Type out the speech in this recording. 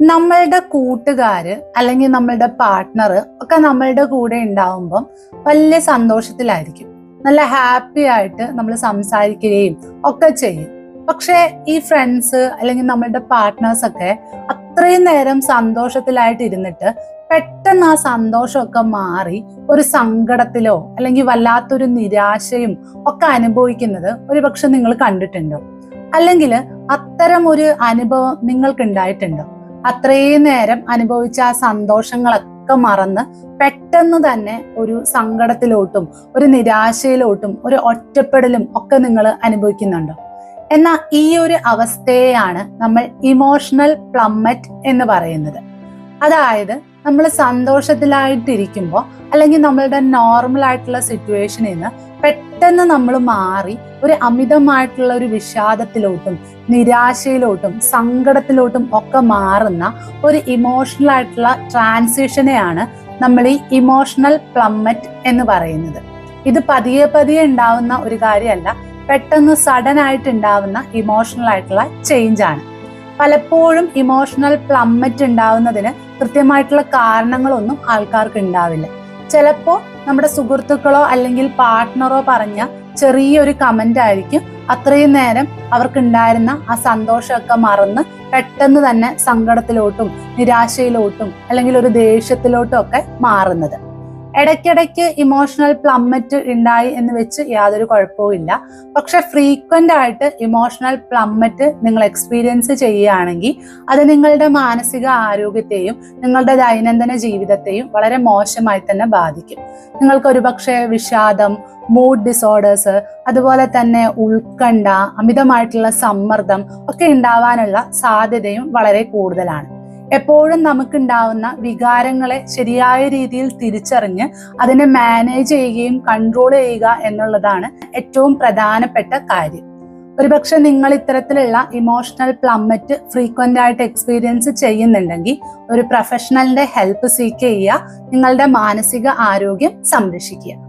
നമ്മളുടെ കൂട്ടുകാര് അല്ലെങ്കിൽ നമ്മളുടെ പാർട്ട്ണർ ഒക്കെ നമ്മളുടെ കൂടെ ഉണ്ടാവുമ്പം വലിയ സന്തോഷത്തിലായിരിക്കും. നല്ല ഹാപ്പി ആയിട്ട് നമ്മൾ സംസാരിക്കുകയും ഒക്കെ ചെയ്യും. പക്ഷെ ഈ ഫ്രണ്ട്സ് അല്ലെങ്കിൽ നമ്മളുടെ പാർട്ട്നേഴ്സ് ഒക്കെ അത്രയും നേരം സന്തോഷത്തിലായിട്ട് ഇരുന്നിട്ട് പെട്ടെന്ന് ആ സന്തോഷമൊക്കെ മാറി ഒരു സങ്കടത്തിലോ അല്ലെങ്കിൽ വല്ലാത്തൊരു നിരാശയും ഒക്കെ അനുഭവിക്കുന്നത് ഒരുപക്ഷെ നിങ്ങൾ കണ്ടിട്ടുണ്ടോ? അല്ലെങ്കിൽ അത്തരം ഒരു അനുഭവം നിങ്ങൾക്ക് ഉണ്ടായിട്ടുണ്ടോ അത്രയും നേരം അനുഭവിച്ച ആ സന്തോഷങ്ങളൊക്കെ മറന്ന് പെട്ടെന്ന് തന്നെ ഒരു സങ്കടത്തിലോട്ടും ഒരു നിരാശയിലോട്ടും ഒരു ഒറ്റപ്പെടലും ഒക്കെ നിങ്ങൾ അനുഭവിക്കുന്നുണ്ടോ? എന്നാൽ ഈ ഒരു അവസ്ഥയെയാണ് നമ്മൾ ഇമോഷണൽ പ്ലമ്മറ്റ് എന്ന് പറയുന്നത്. അതായത് നമ്മൾ സന്തോഷത്തിലായിട്ടിരിക്കുമ്പോൾ അല്ലെങ്കിൽ നമ്മളുടെ നോർമൽ ആയിട്ടുള്ള സിറ്റുവേഷനിൽ നിന്ന് പെട്ടെന്ന് നമ്മൾ മാറി ഒരു അമിതമായിട്ടുള്ള ഒരു വിഷാദത്തിലോട്ടും നിരാശയിലോട്ടും സങ്കടത്തിലോട്ടും ഒക്കെ മാറുന്ന ഒരു ഇമോഷണൽ ആയിട്ടുള്ള ട്രാൻസിഷനെയാണ് നമ്മൾ ഈ ഇമോഷണൽ പ്ലമ്മറ്റ് എന്ന് പറയുന്നത്. ഇത് പതിയെ പതിയെ ഉണ്ടാവുന്ന ഒരു കാര്യമല്ല പെട്ടെന്ന് സഡൻ ആയിട്ട് ഉണ്ടാവുന്ന ഇമോഷണൽ ആയിട്ടുള്ള ചേഞ്ച് ആണ്. പലപ്പോഴും ഇമോഷണൽ പ്ലമ്മറ്റ് ഉണ്ടാവുന്നതിന് കൃത്യമായിട്ടുള്ള കാരണങ്ങളൊന്നും ആൾക്കാർക്ക് ഉണ്ടാവില്ല. ചിലപ്പോൾ നമ്മുടെ സുഹൃത്തുക്കളോ അല്ലെങ്കിൽ പാർട്ട്ണറോ പറഞ്ഞ ചെറിയൊരു കമന്റ് ആയിരിക്കും അത്രയും നേരം അവർക്കുണ്ടായിരുന്ന ആ സന്തോഷമൊക്കെ മറന്ന് പെട്ടെന്ന് തന്നെ സങ്കടത്തിലോട്ടും നിരാശയിലോട്ടും അല്ലെങ്കിൽ ഒരു ദേഷ്യത്തിലോട്ടും ഒക്കെ മാറുന്നത്. ഇടയ്ക്കിടയ്ക്ക് ഇമോഷണൽ പ്ലമ്മറ്റ് ഉണ്ടായി എന്ന് വെച്ച് യാതൊരു കുഴപ്പവും ഇല്ല. പക്ഷെ ഫ്രീക്വന്റ് ആയിട്ട് ഇമോഷണൽ പ്ലമ്മറ്റ് നിങ്ങൾ എക്സ്പീരിയൻസ് ചെയ്യുകയാണെങ്കിൽ അത് നിങ്ങളുടെ മാനസിക ആരോഗ്യത്തെയും നിങ്ങളുടെ ദൈനംദിന ജീവിതത്തെയും വളരെ മോശമായി തന്നെ ബാധിക്കും. നിങ്ങൾക്ക് ഒരുപക്ഷെ വിഷാദം മൂഡ് ഡിസോർഡേഴ്സ് അതുപോലെ തന്നെ ഉത്കണ്ഠ അമിതമായിട്ടുള്ള സമ്മർദ്ദം ഒക്കെ ഉണ്ടാവാനുള്ള സാധ്യതയും വളരെ കൂടുതലാണ്. എപ്പോഴും നമുക്കുണ്ടാവുന്ന വികാരങ്ങളെ ശരിയായ രീതിയിൽ തിരിച്ചറിഞ്ഞ് അതിനെ മാനേജ് ചെയ്യുകയും കൺട്രോൾ ചെയ്യുക എന്നുള്ളതാണ് ഏറ്റവും പ്രധാനപ്പെട്ട കാര്യം. ഒരുപക്ഷെ നിങ്ങൾ ഇത്തരത്തിലുള്ള ഇമോഷണൽ പ്ലമ്മറ്റ് ഫ്രീക്വന്റ് ആയിട്ട് എക്സ്പീരിയൻസ് ചെയ്യുന്നുണ്ടെങ്കിൽ ഒരു പ്രൊഫഷണലിന്റെ ഹെൽപ്പ് സീക്ക് ചെയ്യുക നിങ്ങളുടെ മാനസിക ആരോഗ്യം സംരക്ഷിക്കുക.